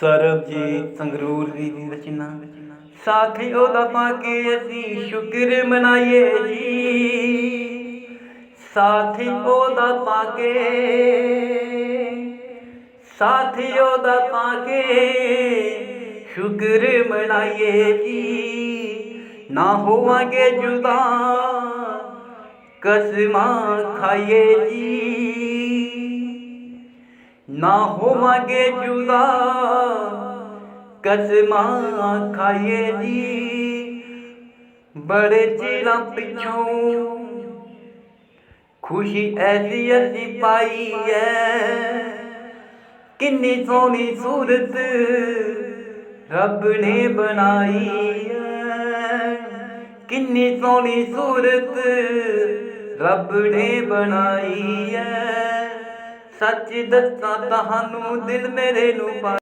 ਸਰਬਜੀਤ ਸੰਗਰੂਰ ਦੀ ਰਚਨਾ ਸਾਥੀ ਉਹਦਾ ਪਾ ਕੇ ਅਸੀਂ ਸ਼ੁਕਰ ਮਨਾਈਏ ਜੀ। ਸਾਥੀ ਉਹਦਾ ਪਾ ਕੇ ਸਾਥੀ ਉਹਦਾ ਪਾ ਕੇ ਸ਼ੁਕਰ ਮਨਾਈਏ ਜੀ। ਨਾ ਹੋਵਾਂਗੇ ਜੁਦਾ ਕਸਮਾਂ ਖਾਈਏ ਜੀ। ਨਾ ਹੋਵਾਂਗੇ ਜੁਦਾ। ਕਸਮਾਂ ਖਾਈਏ ਜੀ। ਬੜੇ ਚਿਰਾਂ ਪਿੱਛੋਂ ਖੁਸ਼ੀ ਐਸੀ ਅਸੀਂ ਪਾਈ ਐ। ਕਿੰਨੀ ਸੋਹਣੀ ਸੂਰਤ ਰੱਬ ਨੇ ਬਣਾਈ ਐ। ਕਿੰਨੀ ਸੋਹਣੀ ਸੂਰਤ ਰੱਬ ਨੇ ਬਣਾਈ ਐ। ਸੱਚੀ ਦੱਸਾਂ ਤੁਹਾਨੂੰ ਦਿਲ ਮੇਰੇ ਨੂੰ ਪਾ